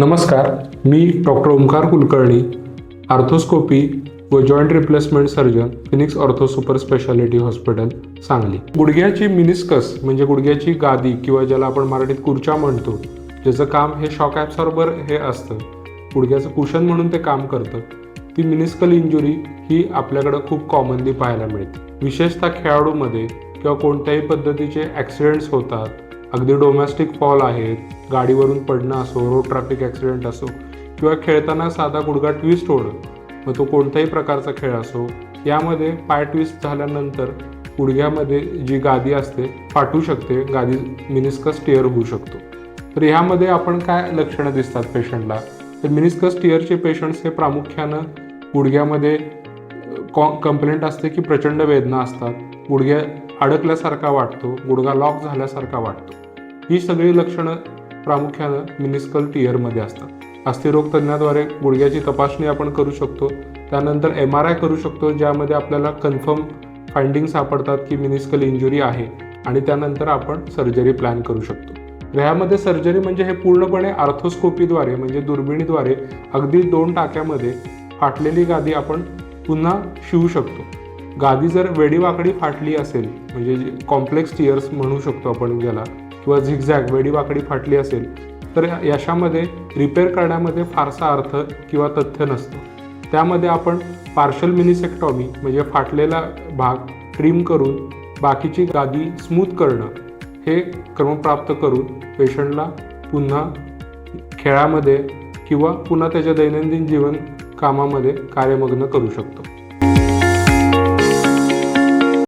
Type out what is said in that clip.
नमस्कार मी doctor Omkar Kulkarni arthroscopy व joint replacement surgeon phoenix ortho super speciality hospital Sangli. गुडघ्याची meniscus म्हणजे गुडघ्याची गादी किंवा ज्याला आपण मराठीत कुर्चा म्हणतो ज्याचं काम हे शॉक ॲब्सॉर्बर हे असतं गुडघ्याचं कुशन म्हणून ते काम करतं ती मिनिस्कल इंजुरी ही आपल्याकडं खूप कॉमनली पाहायला मिळते. विशेषतः खेळाडूमध्ये किंवा कोणत्याही पद्धतीचे ॲक्सिडेंट्स होतात अगदी डोमेस्टिक फॉल आहेत गाडीवरून पडणं असो रोड ट्रॅफिक ॲक्सिडेंट असो किंवा खेळताना साधा गुडघा ट्विस्ट होणं मग तो कोणत्याही प्रकारचा खेळ असो यामध्ये पाय ट्विस्ट झाल्यानंतर गुडघ्यामध्ये जी गादी असते फाटू शकते गादी मिनिस्कस टिअर होऊ शकतो. तर ह्यामध्ये आपण काय लक्षणं दिसतात पेशंटला तर मिनिस्कस टिअरचे पेशंट्स हे प्रामुख्यानं गुडघ्यामध्ये कॉ कंप्लेंट असते की प्रचंड वेदना असतात गुडघ्या अडकल्यासारखा वाटतो गुडघा लॉक झाल्यासारखा वाटतो. ही सगळी लक्षणं प्रामुख्यानं मिनिस्कल टिअरमध्ये असतात. अस्थिरोग तज्ज्ञाद्वारे गुडघ्याची तपासणी आपण करू शकतो. त्यानंतर एम आर आय करू शकतो ज्यामध्ये आपल्याला कन्फर्म फाइंडिंग सापडतात की मिनिस्कल इंजुरी आहे आणि त्यानंतर आपण सर्जरी प्लॅन करू शकतो. तर ह्यामध्ये सर्जरी म्हणजे हे पूर्णपणे आर्थोस्कोपीद्वारे म्हणजे दुर्बिणीद्वारे अगदी दोन टाक्यामध्ये फाटलेली गादी आपण पुन्हा शिवू शकतो. गादी जर वेडीवाकडी फाटली असेल म्हणजे कॉम्प्लेक्स टिअर्स म्हणू शकतो आपण ज्याला किंवा झिगझॅग वेडीवाकडी फाटली असेल तर यशामध्ये रिपेअर करण्यामध्ये फारसा अर्थ किंवा तथ्य नसतं. त्यामध्ये आपण पार्शल मिनिसेक्टॉमी म्हणजे फाटलेला भाग ट्रिम करून बाकीची गादी स्मूथ करणं हे क्रमप्राप्त करून पेशंटला पुन्हा खेळामध्ये किंवा पुन्हा त्याच्या दैनंदिन जीवन कामामध्ये कार्यमग्न करू शकतो.